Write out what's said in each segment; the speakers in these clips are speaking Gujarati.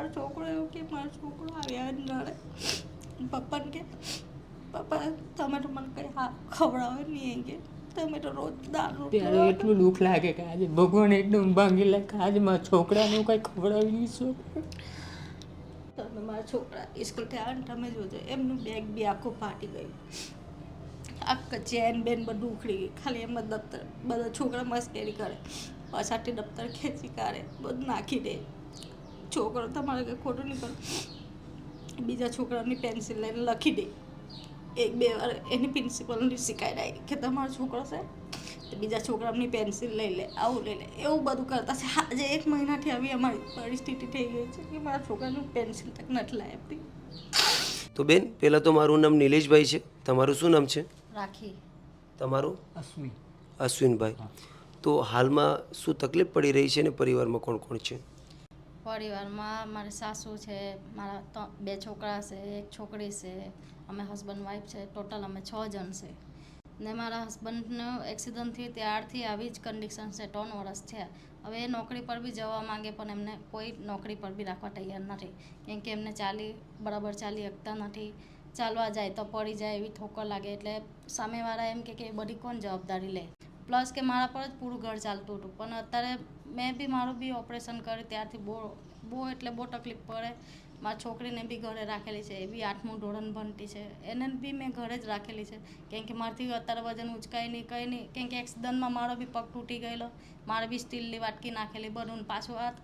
મારો છોકરો એવું કે મારો છોકરો આવ્યા જ નડે. પપ્પાને કે પપ્પા તમે તો મને કંઈ હા ખવડાવે નહીં કે. તમે તો રોજ દારૂ ત્યારે એટલું દુઃખ લાગે કે આજે ભગવાન એકદમ ભાંગી લાગે આજે મારા છોકરાને હું કંઈ ખવડાવી શકું. તમે મારા છોકરા સ્કૂલથી આવે ને તમે જોજો એમનું બેગ બી આખું ફાટી ગયું. આખા ચેન બેન બધું ઉખડી ગઈ ખાલી એમાં દફતર બધા છોકરા મસ્કેરી કરે. પાછાથી દફતર ખેંચી કાઢે બધું નાખી દે. છોકરો તમારે કંઈ ખોટું નહીં કરો. બીજા છોકરાની પેન્સિલ લઈને લખી દે. એક બે વાર એની પ્રિન્સિપલને શીખાય કે તમારો છોકરો છે તો બીજા છોકરાની પેન્સિલ લઈ લે આવું લઈ લે. એવું બધું કરતા છે. આજે એક મહિનાથી આવી અમારી પરિસ્થિતિ થઈ ગઈ છે કે મારા છોકરાનું પેન્સિલ તક નથી લાવી આપતી તો બેન પહેલાં તો મારું નામ નિલેશભાઈ છે. તમારું શું નામ છે? રાખી. તમારું? અશ્વિન. અશ્વિનભાઈ. તો હાલમાં શું તકલીફ પડી રહી છે ને પરિવારમાં કોણ કોણ છે? પરિવારમાં મારી સાસુ છે, મારા બે છોકરા છે, એક છોકરી છે, અમે હસબન્ડ વાઈફ છે ટોટલ અમે છ જણ છે. ને મારા હસબન્ડનું એક્સિડન્ટ થયું ત્યારથી આવી જ કન્ડિશન છે, ત્રણ વર્ષ થયા. હવે એ નોકરી પર બી જવા માંગે, પણ એમને કોઈ નોકરી પર બી રાખવા તૈયાર નથી. કેમ કે એમને ચાલી, બરાબર ચાલી શકતા નથી. ચાલવા જાય તો પડી જાય એવી ઠોકર લાગે, એટલે સામેવાળા એમ કે બધી કોણ જવાબદારી લે? પ્લસ કે મારા પર જ પૂરું ઘર ચાલતું હતું. પણ અત્યારે મેં બી મારું બી ઓપરેશન કર્યું, ત્યારથી બહુ બહુ એટલે બહુ તકલીફ પડે. મારી છોકરીને બી ઘરે રાખેલી છે, એ બી આઠમું ધોરણ ભણતી છે. એને બી મેં ઘરે જ રાખેલી છે. કેમ કે મારાથી અત્યારે વજન ઉચકાય નહીં કંઈ નહીં કેમ કે એક્સિડન્ટમાં મારો બી પગ તૂટી ગયેલો. મારે બી સ્ટીલની વાટકી નાખેલી બધું પાછું હાથ.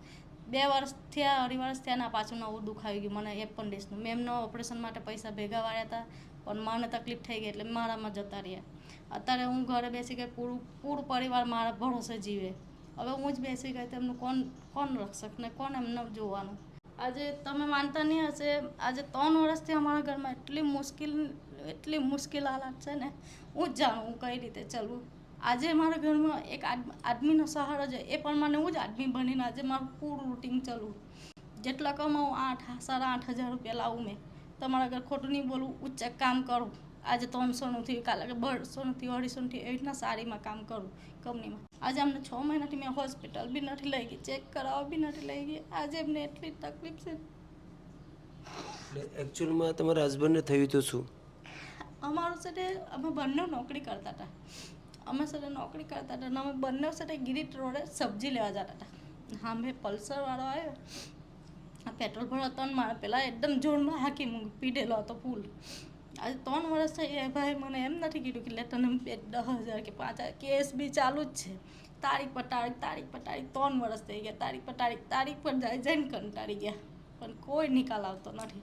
બે વર્ષ થયા, અઢી વર્ષ થયા ના પાછું નવું દુઃખ આવી ગયું મને એપન્ડિસનું મેં એમનો ઓપરેશન માટે પૈસા ભેગા વાળ્યા હતા, પણ મને તકલીફ થઈ ગઈ એટલે મારામાં જતા રહ્યા. અત્યારે હું ઘરે બેસી ગઈ પૂરું પૂરું પરિવાર મારા ભરોસે જીવે. હવે હું જ બેસી ગઈ, તો એમનું કોણ કોણ રક્ષક ને કોણ એમને જોવાનું? આજે તમે માનતા નહીં હશે, આજે ત્રણ વર્ષથી અમારા ઘરમાં એટલી મુશ્કેલ એટલી મુશ્કેલ હાલત છે ને, હું જ જાણું હું કઈ રીતે ચલવું. આજે મારા ઘરમાં એક આદ- આદમીનો સહારો છે, એ પણ મને હું જ આદમી બનીને આજે મારું પૂરું રૂટિન ચલવું જેટલા કમાવું આઠ, સાડા આઠ હજાર રૂપિયા લાવું મેં. તમારા ઘર ખોટું નહીં બોલું, ઉચ્ચ કામ કરું. આજે ત્રણસોનું થયું કાલે બરસોનું થયું અઢીસોનું થયું એવી રીતના સારીમાં કામ કરું કંપનીમાં. આજે અમને છ મહિનાથી મેં હોસ્પિટલ બી નથી લઈ ગઈ ચેક કરાવવા બી નથી લઈ ગઈ. આજે એમને એટલી તકલીફ છે. એકચ્યુઅલમાં તમારા હસબન્ડને થયું તો શું? અમારું સાથે અમે બંને નોકરી કરતા હતા. અમે સાથે નોકરી કરતા હતા અને અમે બંને સાથે ગિરીટ રોડે સબ્જી લેવા જતા હતા. હા મેં પલ્સરવાળો આવ્યો. આ પેટ્રોલ ભરવા ત્રણ મારા પહેલાં એકદમ જોરમાં હાકી મૂકી પીડેલો હતો ફૂલ. આજે ત્રણ વર્ષ થઈ ગયા ભાઈ મને એમ નથી કીધું કે લે તને બે દસ હજાર કે પાંચ હજાર કેસ બી ચાલુ જ છે. તારીખ પર તારીખ તારીખ પર તારીખ ત્રણ વર્ષ થઈ ગયા. તારીખ પર તારીખ તારીખ પર જાય જઈને કંટાળી ગયા. પણ કોઈ નિકાલ આવતો નથી.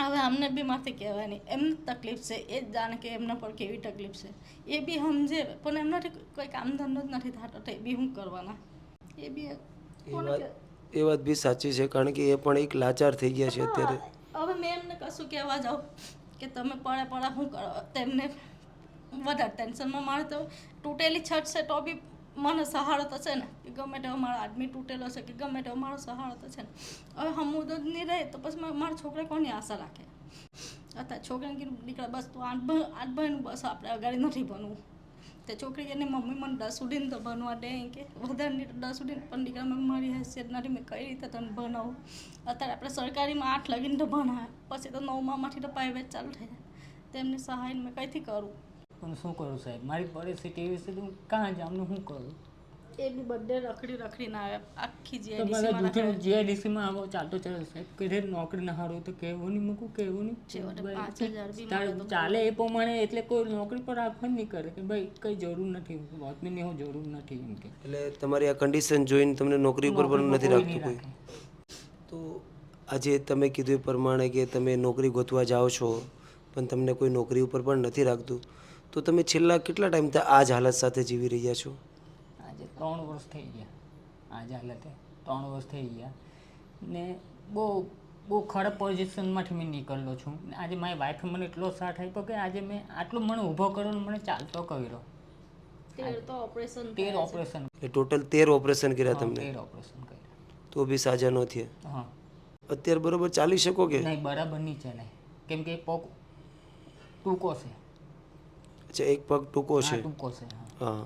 હવે અમને બી માથે કહેવાય નહીં એમને તકલીફ છે. એ જ જાણે કે એમના પર કેવી તકલીફ છે. એ બી સમજે પણ એમનાથી કોઈ કામ ધંધો જ નથી થતો તો એ બી શું કરવાના? એ બી એ વાત બી સાચી છે કારણ કે એ પણ એક લાચાર થઈ ગયા છે અત્યારે. હવે મેં એમને કશું કહેવા જાઉં. કે તમે પડે પડે શું કરો? તેમને વધારે ટેન્શનમાં મારે તો તૂટેલી છત છે, તો બી મને સહારો તો છે ને. કે ગમે તેવો મારો આદમી તૂટેલો છે, કે ગમે તેવો મારો સહારો તો છે ને. હવે હમું જ નહીં રહે તો પછી મારા છોકરા કોની આશા રાખે? અત્યારે છોકરાને કીધું દીકરા બસ તું આઠ આઠ ભાઈનું બસ આપણે અગાડી નથી ભણવું. તે છોકરી એને મમ્મી મને દસ ઉડીને તો ભણવા દે કે, વધારે દસ ઉડીને પણ દીકરા મેં મારી હેસિયત નથી મેં કઈ રીતે તને ભણાવું? અત્યારે આપણે સરકારીમાં આઠ લગીને તો ભણાવે પછી તો નવમામાંથી તો પ્રાઇવેટ ચાલુ થાય. તેમની સહાય મેં કઈથી કરું? પણ શું કરું સાહેબ? મારી પરિસ્થિતિ એવી છે હું કાં જ આમનું શું કરું? એ બી બધે રખડી ના આવે. આખી તો મારા જીઆઈડીસી જીઆઈડીસીમાં આવો ચાલતો ચાલે સાહેબ કે નોકરી ના હારો તો કેવું નહીં મૂકું કેવું નહીં ચાલે એ પ્રમાણે એટલે કોઈ નોકરી પર આપવા જ નહીં કરે કે ભાઈ કંઈ જરૂર નથી વોચમેનની એવું જરૂર નથી એમ કે. એટલે તમારી આ કન્ડિશન જોઈને તમને નોકરી ઉપર પણ નથી રાખતું કોઈ? તો આજે તમે કીધું એ પ્રમાણે કે તમે નોકરી ગોતવા જાઓ છો પણ તમને કોઈ નોકરી ઉપર પણ નથી રાખતું. તો તમે છેલ્લા કેટલા ટાઈમથી આ જ હાલત સાથે જીવી રહ્યા છો? ત્રણ વર્ષ થઈ ગયા આ હાલતે ત્રણ વર્ષ થઈ ગયા. ને બહુ બહુ ખરાબ પોઝિશનમાંથી મેં નીકળ્યો છું. આજે મારી વાઈફે મને એટલો સાથ આપ્યો કે આજે મેં આટલો મને ઊભો કર્યો ને મને ચાલતો કર્યો. તેર ઓપરેશન તેર ઓપરેશન એ ટોટલ તેર ઓપરેશન કર્યા તમને? તેર ઓપરેશન કર્યા. તો બી સાજા ન થયા? હા. અત્યારે બરોબર ચાલી શકો કે? નહીં બરાબર નહીં નહીં કેમ કે એ પગ ટૂંકો છે. અચ્છા એક પગ ટૂંકો છે? ટૂંકો છે હા. હા.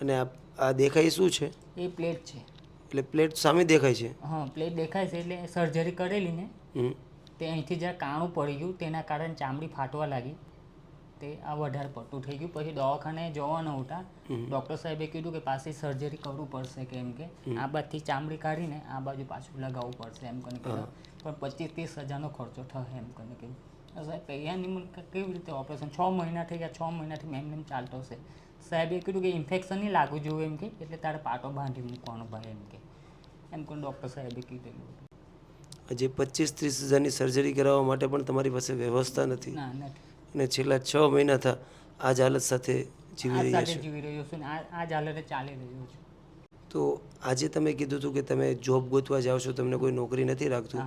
અને આ આ દેખાય શું છે? એ પ્લેટ છે. એટલે પ્લેટ સામે દેખાય છે? હા પ્લેટ દેખાય છે એટલે સર્જરી કરેલી ને. તે અહીંથી જ્યાં કાણું પડી ગયું તેના કારણે ચામડી ફાટવા લાગી. તે આ વધારે પડતું થઈ ગયું. પછી દવાખાને જવાના હતા ડૉક્ટર સાહેબે કીધું કે પાછી સર્જરી કરવું પડશે કેમ કે આ બાજુથી ચામડી કાઢીને આ બાજુ પાછું લગાવવું પડશે એમ કરીને કીધું પણ પચીસ ત્રીસ હજારનો ખર્ચો થશે એમ કરીને કીધું સાહેબ મને કેવી રીતે ઓપરેશન છ મહિના થઈ ગયા છ મહિનાથી મેમ મેમ ચાલતો છે સાહેબે કીધું કે ઇન્ફેક્શન નહીં લાગવું જોઈએ એમ કે એટલે તારે પાટો બાંધી મૂકવાનો ભાઈ એમ કે એમ કોઈ ડૉક્ટર સાહેબે કીધું. હજી પચીસ ત્રીસ હજારની સર્જરી કરાવવા માટે પણ તમારી પાસે વ્યવસ્થા નથી. અને છેલ્લા છ મહિના થા આ જ હાલત સાથે જીવી રહ્યા છો. જીવી રહ્યો છું આ જ હાલતે ચાલી રહ્યો છું. તો આજે તમે કીધું હતું કે તમે જોબ ગોતવા જાઓ છો તમને કોઈ નોકરી નથી રાખતું.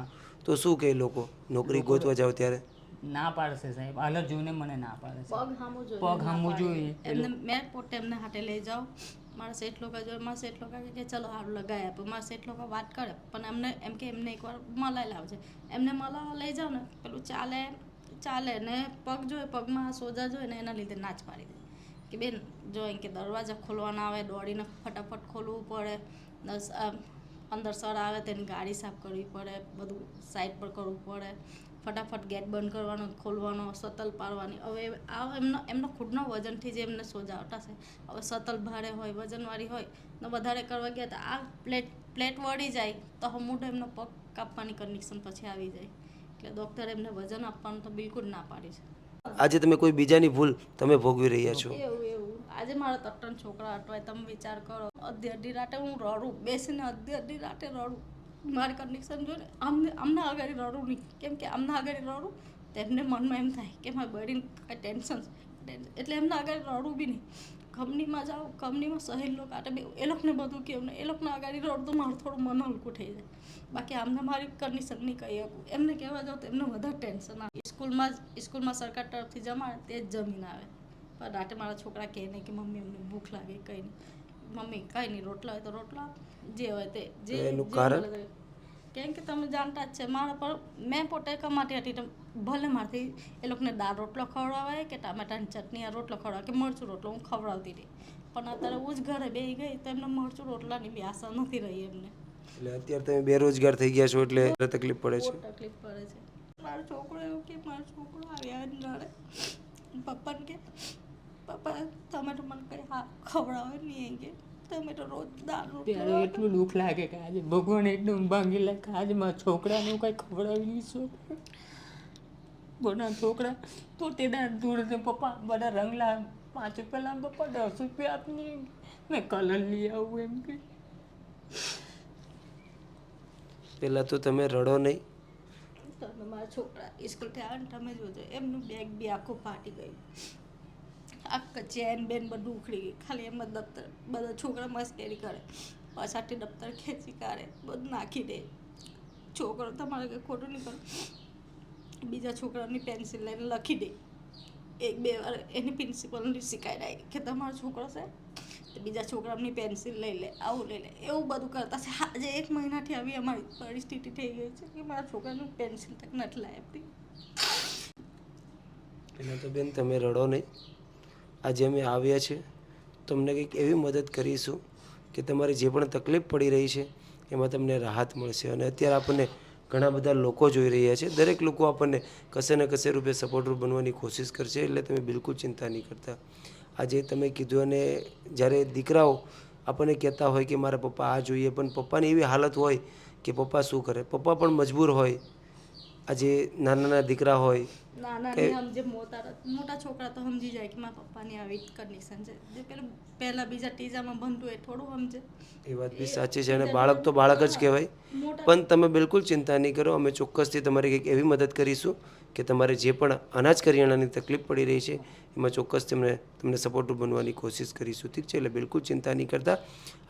તો શું કહે લોકો? નોકરી ગોતવા જાઓ ત્યારે? ના પાડશે સાહેબ. હાલત જોઈને મને ના પાડે છે. પગ હામું જોઈએ પગ હામું જોઈએ. એમને મેં પોતે એમને હાટે લઈ જાઉં. મારા સેઠ લોકો જોઈએ મારા શેઠ લોકો કે ચલો હારું લગાવી આપો. મારા શેઠ લોકો વાત કરે પણ એમને એમ કે એમને એકવાર મલાઈ લાવજે એમને મલાવા લઈ જાઉં ને પેલું ચાલે ચાલે ને પગ જોઈએ પગમાં સોજા જોઈએ ને એના લીધે નાચ પાડી દે. કે બેન જો એમ કે દરવાજા ખોલવાના આવે દોડીને ફટાફટ ખોલવું પડે. દસ અંદર સર આવે તેની ગાડી સાફ કરવી પડે બધું સાઈડ પર કરવું પડે. ફટાફટ ગેટ બંધ કરવાનો ખોલવાનો સતલ પાડવાની. હવે આ એમનો એમનો ખુદનો વજનથી જે એમને સોજા આવતા છે હવે સતલ ભારે હોય વજનવાળી હોય તો વધારે કરવા ગયા તો આ પ્લેટ પ્લેટ વળી જાય તો હમુઠો એમનો પગ કાપવાની કન્ડિશન પછી આવી જાય. એટલે ડૉક્ટર એમને વજન આપવાનું તો બિલકુલ ના પાડી છે. આજે તમે કોઈ બીજાની ભૂલ તમે ભોગવી રહ્યા છો? એવું એવું. આજે મારા ત્રણ છોકરા અટવાય તમે વિચાર કરો. અડધી અડધી રાતે હું રડું બેસીને અડધી અડધી રાતે રડું. મારી કન્ડિશન જોઈને અમને અમને આગળ રડું નહીં. કેમ કે અમને આગળ રડું, તેમને મનમાં એમ થાય કે મારી બળીને કાંઈ ટેન્શન એટલે એમને આગળ રડું બી નહીં. કંપનીમાં જાઓ, કંપનીમાં સહેલ લોકો આટે બે એ લોકોને બધું કેવું ને એ લોકોને આગળ રડું તો મારું થોડું મન હલકું થઈ જાય. બાકી આમને મારી કન્ડિશન નહીં કહી શકું. એમને કહેવા જાઓ તો એમને વધારે ટેન્શન આવે. સ્કૂલમાં સ્કૂલમાં સરકાર તરફથી જમાડે, તે જ જમીન આવે. પણ રાતે મારા છોકરા કહે નહીં કે મમ્મી, અમને ભૂખ લાગે, કંઈ નહીં. મમ્મી કાંઈ નહીં રોટલા હોય તો રોટલા જે હોય તે. જે એનું કારણ? કેમ કે તમે જાણતા જ છે મારા પર મેં પોતે કમાતી હતી ભલે મારથી એ લોકોને દાળ રોટલો ખવડાવાય કે ટામેટાની ચટણી આ રોટલો ખવડાવે કે મરચું રોટલો હું ખવડાવતી હતી. પણ અત્યારે હું જ ઘરે બેસી ગઈ તો એમને મરચું રોટલાની બી આશા નથી રહી એમને. એટલે અત્યારે તમે બેરોજગાર થઈ ગયા છો એટલે તકલીફ પડે છે? તકલીફ પડે છે. મારો છોકરો એવું કે મારો છોકરો આવ્યા જ નડે પપ્પાને કે પપ્પા ટમેટો મને કંઈ હા ખવડાવે નહીં એમ કે. ટમેટો રોજ દાળ ત્યારે એટલું દુઃખ લાગે કે આજે ભગવાન એકદમ ભાંગી લે કે આજે મારા છોકરાને કાંઈ ખવડાવી નહીં બધા છોકરા તો તે દાળ દૂર છે પપ્પા બધા રંગ લાવ પાંચ રૂપિયા લાવ પપ્પા દસ રૂપિયા આપની મેં કલર લઈ આવું એમ કે. પહેલાં તો તમે રડો નહીં. તમે મારા છોકરા સ્કૂલથી આવે ને તમે જોજો એમનું બેગ બી આખું ફાટી ગયું. આખા ચેન બેન બધું ઉખડી ગઈ ખાલી એમાં દફતર, બધા છોકરા મસ્કેરી કરે પાછળથી દફતર ખેંચી કાઢે, બધું નાખી દે. છોકરો તમારે કંઈ ખોટું નહીં કરે બીજા છોકરાની પેન્સિલ લઈને લખી દે. એક બે વાર એની પ્રિન્સિપલની શિકાયત આવી કે તમારો છોકરો છે તો બીજા છોકરાની પેન્સિલ લઈ લે, આવું લઈ લે. એવું બધું કરતા છે. આજે એક મહિનાથી આવી અમારી પરિસ્થિતિ થઈ ગઈ છે કે મારા છોકરાનું પેન્સિલ તક નથી લાવી આપતી પહેલાં તો બેન તમે રડો નહીં. આજે અમે આવ્યા છે. તમને કંઈક એવી મદદ કરીશું કે તમારી જે પણ તકલીફ પડી રહી છે, એમાં તમને રાહત મળશે. અને અત્યારે આપણને ઘણા બધા લોકો જોઈ રહ્યા છે. દરેક લોકો આપણને કશે ને કશે રૂપે સપોર્ટરૂપ બનવાની કોશિશ કરશે, એટલે તમે બિલકુલ ચિંતા નહીં કરતા. આજે તમે કીધું અને જ્યારે દીકરાઓ આપણને કહેતા હોય કે મારા પપ્પા આ જોઈએ, પણ પપ્પાની એવી હાલત હોય કે પપ્પા શું કરે? પપ્પા પણ મજબૂર હોય. આજે નાના નાના દીકરા હોય નાના સમજે મોટા મોટા છોકરા તો સમજી જાય કે મારા પપ્પાની આવી કન્ડિશન છે. જે પેલું પહેલા બીજા ત્રીજામાં ભણતું એ થોડું સમજે. એ વાત બી સાચી છે અને બાળક તો બાળક જ કહેવાય. પણ તમે બિલકુલ ચિંતા નહીં કરો અમે ચોક્કસથી તમારી કંઈક એવી મદદ કરીશું કે તમારે જે પણ અનાજ કરિયાણાની તકલીફ પડી રહી છે એમાં ચોક્કસ તમને તમને સપોર્ટિવ બનવાની કોશિશ કરીશું. ઠીક છે એટલે બિલકુલ ચિંતા નહીં કરતા.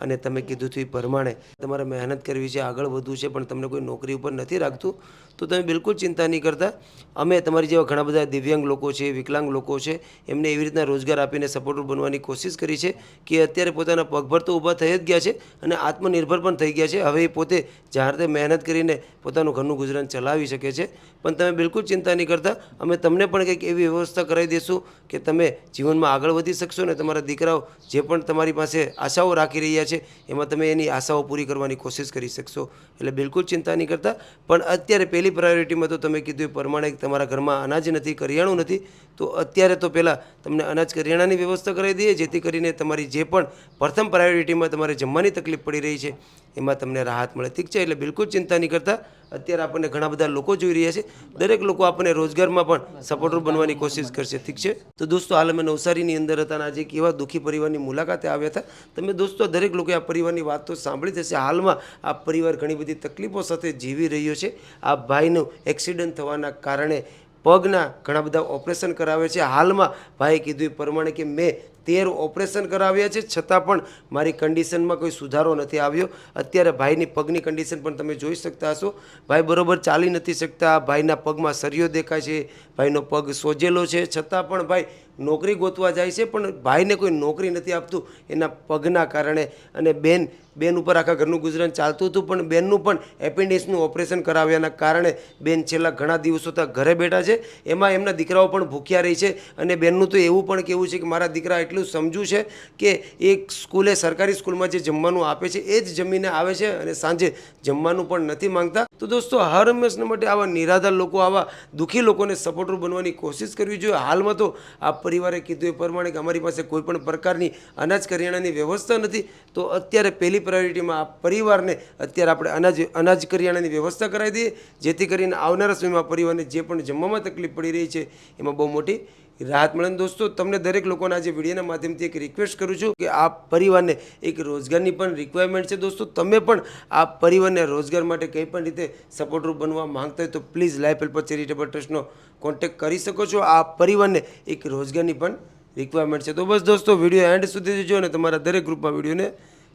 અને તમે કીધું એ પ્રમાણે તમારે મહેનત કરવી છે આગળ વધવું છે પણ તમને કોઈ નોકરી ઉપર નથી રાખતું તો તમે બિલકુલ ચિંતા નહીં કરતા. અમે તમારી જે એવા ઘણા બધા દિવ્યાંગ લોકો છે, વિકલાંગ લોકો છે, એમને એવી રીતના રોજગાર આપીને સપોર્ટ બનવાની કોશિશ કરી છે કે અત્યારે પોતાના પગભર તો ઊભા થઈ જ ગયા છે અને આત્મનિર્ભર પણ થઈ ગયા છે. હવે એ પોતે જાતે મહેનત કરીને પોતાનું ઘરનું ગુજરાન ચલાવી શકે છે. પણ તમે બિલકુલ ચિંતા નહીં કરતા. અમે તમને પણ કંઈક એવી વ્યવસ્થા કરાવી દઈશું કે તમે જીવનમાં આગળ વધી શકશો ને તમારા દીકરાઓ જે પણ તમારી પાસે આશાઓ રાખી રહ્યા છે, એમાં તમે એની આશાઓ પૂરી કરવાની કોશિશ કરી શકશો. એટલે બિલકુલ ચિંતા નહીં કરતા. પણ અત્યારે પહેલી પ્રાયોરિટીમાં તો તમે કીધું એ પ્રમાણે તમારા ઘરમાં અનાજ નથી કરિયાણું નથી, તો અત્યારે તો પહેલાં તમને અનાજ કરિયાણાની વ્યવસ્થા કરાવી દઈએ, જેથી કરીને તમારી જે પણ પ્રથમ પ્રાયોરિટીમાં તમારે જમવાની તકલીફ પડી રહી છે, એમાં તમને રાહત મળે. ઠીક છે, એટલે બિલકુલ ચિંતા નહીં કરતા. અત્યારે આપણને ઘણા બધા લોકો જોઈ રહ્યા છે. દરેક લોકો આપણને રોજગારમાં પણ સપોર્ટર બનવાની કોશિશ કરશે. ઠીક છે? તો દોસ્તો, હાલ અમે નવસારીની અંદર હતા અને આજે એક દુઃખી પરિવારની મુલાકાતે આવ્યા હતા. તમે દોસ્તો, દરેક લોકોએ આ પરિવારની વાત તો સાંભળી જશે હાલમાં આ પરિવાર ઘણી બધી તકલીફો સાથે જીવી રહ્યો છે. આ ભાઈનું એક્સિડન્ટ થવાના કારણે પગના ઘણા બધા ઓપરેશન કરાવે છે. હાલમાં ભાઈએ કીધું એ પ્રમાણે કે મેં તેર ઓપરેશન કરાવ્યા છે, છતાં પણ મારી કન્ડિશનમાં કોઈ સુધારો નથી આવ્યો. અત્યારે ભાઈની પગની કન્ડિશન પણ તમે જોઈ શકતા હશો. ભાઈ બરોબર ચાલી નથી શકતા. ભાઈના પગમાં સરિયો દેખાય છે. ભાઈનો પગ સોજેલો છે. છતાં પણ ભાઈ નોકરી ગોતવા જાય છે, પણ ભાઈને કોઈ નોકરી નથી આપતું. એના પગના કારણે અને બેન બેન ઉપર આખા ઘરનું ગુજરાન ચાલતું હતું, પણ બેનનું પણ એપેન્ડિક્સનું ઓપરેશન કરાવ્યાના કારણે બેન છેલ્લા ઘણા દિવસો ત્યાં ઘરે બેઠા છે. એમાં એમના દીકરાઓ પણ ભૂખ્યા રહી છે અને બેનનું તો એવું પણ કહેવું છે કે મારા દીકરા એટલું સમજુ છે કે એક સ્કૂલે, સરકારી સ્કૂલમાં જે જમવાનું આપે છે, એ જ જમીને આવે છે અને સાંજે જમવાનું પણ નથી માંગતા. તો દોસ્તો, હર હંમેશના માટે આવા નિરાધાર લોકો, આવા દુઃખી લોકોને સપોર્ટર બનવાની કોશિશ કરવી જોઈએ. હાલમાં તો આ પરિવારે કીધું એ પ્રમાણે કે અમારી પાસે કોઈ પણ પ્રકારની અનાજ કરિયાણાની વ્યવસ્થા નથી, તો અત્યારે પહેલી પ્રાયોરિટીમાં આ પરિવારને અત્યારે આપણે અનાજ અનાજ કરિયાણાની વ્યવસ્થા કરાવી દઈએ, જેથી કરીને આવનારા સમયમાં પરિવારને જે પણ જમવામાં તકલીફ પડી રહી છે, એમાં બહુ મોટી રાહત મળે. દોસ્તો, તમને દરેક લોકોને આજે વિડીયોના માધ્યમથી એક રિક્વેસ્ટ કરું છું કે આ પરિવારને એક રોજગારની પણ રિક્વાયરમેન્ટ છે. દોસ્તો, તમે પણ આ પરિવારને રોજગાર માટે કંઈ પણ રીતે સપોર્ટર બનવા માંગતા હોય તો પ્લીઝ લાઈફ હેલ્પર ચેરિટેબલ ટ્રસ્ટનો કોન્ટેક્ટ કરી શકો છો. આ પરિવારને એક રોજગારની પણ રિક્વાયરમેન્ટ છે. તો બસ દોસ્તો, વીડિયો એન્ડ સુધી જોજો અને તમારા દરેક ગ્રુપમાં વિડીયોને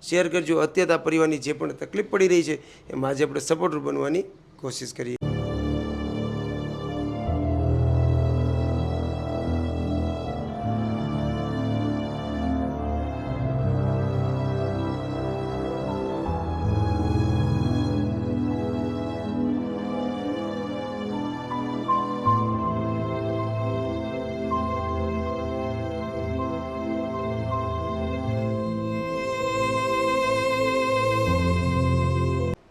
શેર કરજો. અત્યારે આ પરિવારની જે પણ તકલીફ પડી રહી છે, એમાં આજે આપણે સપોર્ટર બનવાની કોશિશ કરીએ.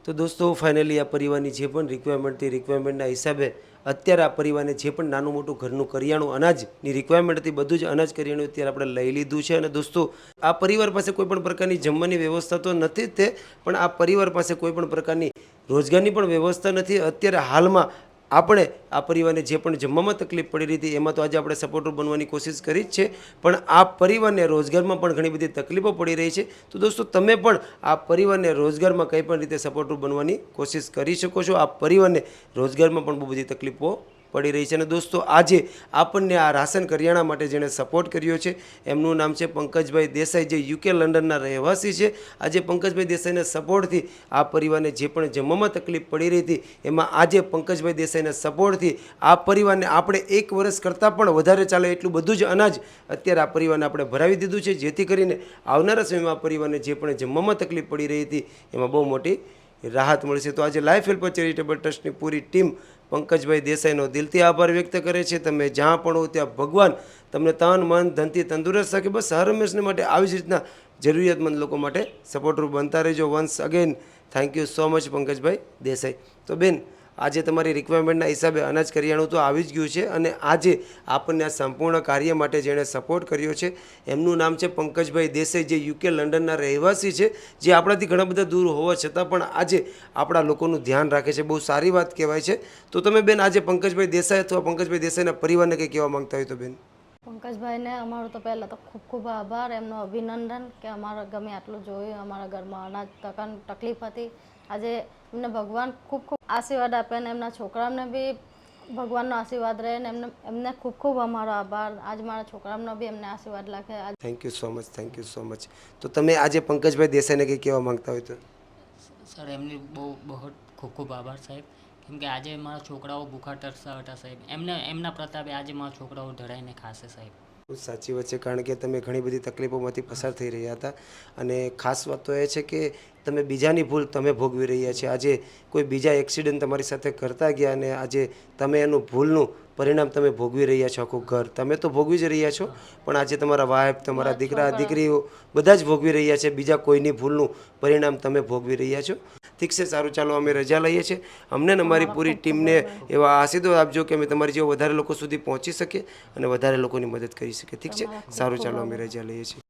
તો દોસ્તો ફાઇનલી આ પરિવારની જે પણ રિક્વાયરમેન્ટ હતી રિક્વાયરમેન્ટના હિસાબે અત્યારે આ પરિવારને જે પણ નાનું મોટું ઘરનું કરિયાણું અનાજની રિક્વાયરમેન્ટ હતી, બધું જ અનાજ કરિયાણું અત્યારે આપણે લઈ લીધું છે. અને દોસ્તો, આ પરિવાર પાસે કોઈ પણ પ્રકારની જમવાની વ્યવસ્થા તો નથી તે, પણ આ પરિવાર પાસે કોઈ પણ પ્રકારની રોજગારની પણ વ્યવસ્થા નથી. અત્યારે હાલમાં આપણે આ પરિવારને જે પણ જમવામાં તકલીફ પડી રહી હતી, એમાં તો આજે આપણે સપોર્ટર બનવાની કોશિશ કરી જ છે. પણ આ પરિવારને રોજગારમાં પણ ઘણી બધી તકલીફો પડી રહી છે. તો દોસ્તો, તમે પણ આ પરિવારને રોજગારમાં કંઈ પણ રીતે સપોર્ટર બનવાની કોશિશ કરી શકો છો. આ પરિવારને રોજગારમાં પણ બહુ બધી તકલીફો પડી રહી છે. અને દોસ્તો, આજે આપણને આ રાશન કરિયાણા માટે જેણે સપોર્ટ કર્યો છે, એમનું નામ છે પંકજભાઈ દેસાઈ, જે યુકે લંડનના રહેવાસી છે. આજે પંકજભાઈ દેસાઈના સપોર્ટથી આ પરિવારને જે પણ જમવામાં તકલીફ પડી રહી હતી, એમાં આજે પંકજભાઈ દેસાઈના સપોર્ટથી આ પરિવારને આપણે એક વર્ષ કરતાં પણ વધારે ચાલે એટલું બધું જ અનાજ અત્યારે આ પરિવારને આપણે ભરાવી દીધું છે. જેથી કરીને આવનારા સમયમાં પરિવારને જે પણ જમવામાં તકલીફ પડી રહી હતી, એમાં બહુ મોટી રાહત મળશે. તો આજે લાઈફ હેલ્પર ચેરિટેબલ ટ્રસ્ટની પૂરી ટીમ પંકજભાઈ દેસાઈનો દિલથી આભાર વ્યક્ત કરે છે. તમે જ્યાં પણ હો ત્યાં ભગવાન તમને તન, મન, ધનથી તંદુરસ્ત રાખે. બસ હર હંમેશને માટે આવી જ રીતના જરૂરિયાતમંદ લોકો માટે સપોર્ટરૂપ બનતા રહેજો. Once again thank you so much Pankajbhai Desai. તો બેન આજે તમારી રિક્વાયરમેન્ટના હિસાબે અનાજ કરિયાણું તો આવી જ ગયું છે અને આજે આપણને આ સંપૂર્ણ કાર્ય માટે જેણે સપોર્ટ કર્યો છે. એમનું નામ છે પંકજભાઈ દેસાઈ, જે યુકે લંડનના રહેવાસી છે, જે આપણાથી ઘણા બધા દૂર હોવા છતાં પણ આજે આપણા લોકોનું ધ્યાન રાખે છે. બહુ સારી વાત કહેવાય છે. તો તમે બેન આજે પંકજભાઈ દેસાઈ અથવા પંકજભાઈ દેસાઈના પરિવારને કંઈ કહેવા માંગતા હોય તો બેન? પંકજભાઈને અમારો તો પહેલાં તો ખૂબ ખૂબ આભાર એમનો અભિનંદન કે અમારા ગમે આટલું જોયું અમારા ઘરમાં અનાજ તકન તકલીફ હતી. આજે એમને ભગવાન ખૂબ ખૂબ આશીર્વાદ આપે ને એમના છોકરાઓને બી ભગવાનનો આશીર્વાદ રહે ને એમને એમને ખૂબ ખૂબ અમારો આભાર. આજ મારા છોકરાઓનો બી એમને આશીર્વાદ લાગે. આજ thank you so much thank you so much તો તમે આજે પંકજભાઈ દેસાઈને કંઈ કહેવા માંગતા હોય તો? સર એમની બહુ બહુ ખૂબ ખૂબ આભાર સાહેબ. કેમ કે આજે મારા છોકરાઓ ભૂખા ટરસા હતા સાહેબ. એમને, એમના પ્રતાપે આજે મારા છોકરાઓ ધડાઈને ખાશે સાહેબ. સાચી વાત છે. કારણ કે તમે ઘણી બધી તકલીફોમાંથી પસાર થઈ રહ્યા હતા. અને ખાસ વાત તો એ છે કે તમે બીજાની ભૂલ તમે ભોગવી રહ્યા છે. આજે કોઈ બીજા એક્સિડન્ટ તમારી સાથે કરતા ગયા અને આજે તમે એનું ભૂલનું પરિણામ તમે ભોગવી રહ્યા છો આખું ઘર. તમે તો ભોગવી જ રહ્યા છો પણ આજે તમારા વાઇફ તમારા દીકરા દીકરીઓ બધા જ ભોગવી રહ્યા છે. બીજા કોઈની ભૂલનું પરિણામ તમે ભોગવી રહ્યા છો. ઠીક છે સારું. ચાલો અમે રજા લઈએ છીએ અમને ને અમારી પૂરી ટીમને એવા આશીર્વાદ આપજો કે અમે તમારી જેવો વધારે લોકો સુધી પહોંચી શકીએ અને વધારે લોકોની મદદ કરી શકીએ. ઠીક છે? સારું ચાલો અમે રજા લઈએ છીએ.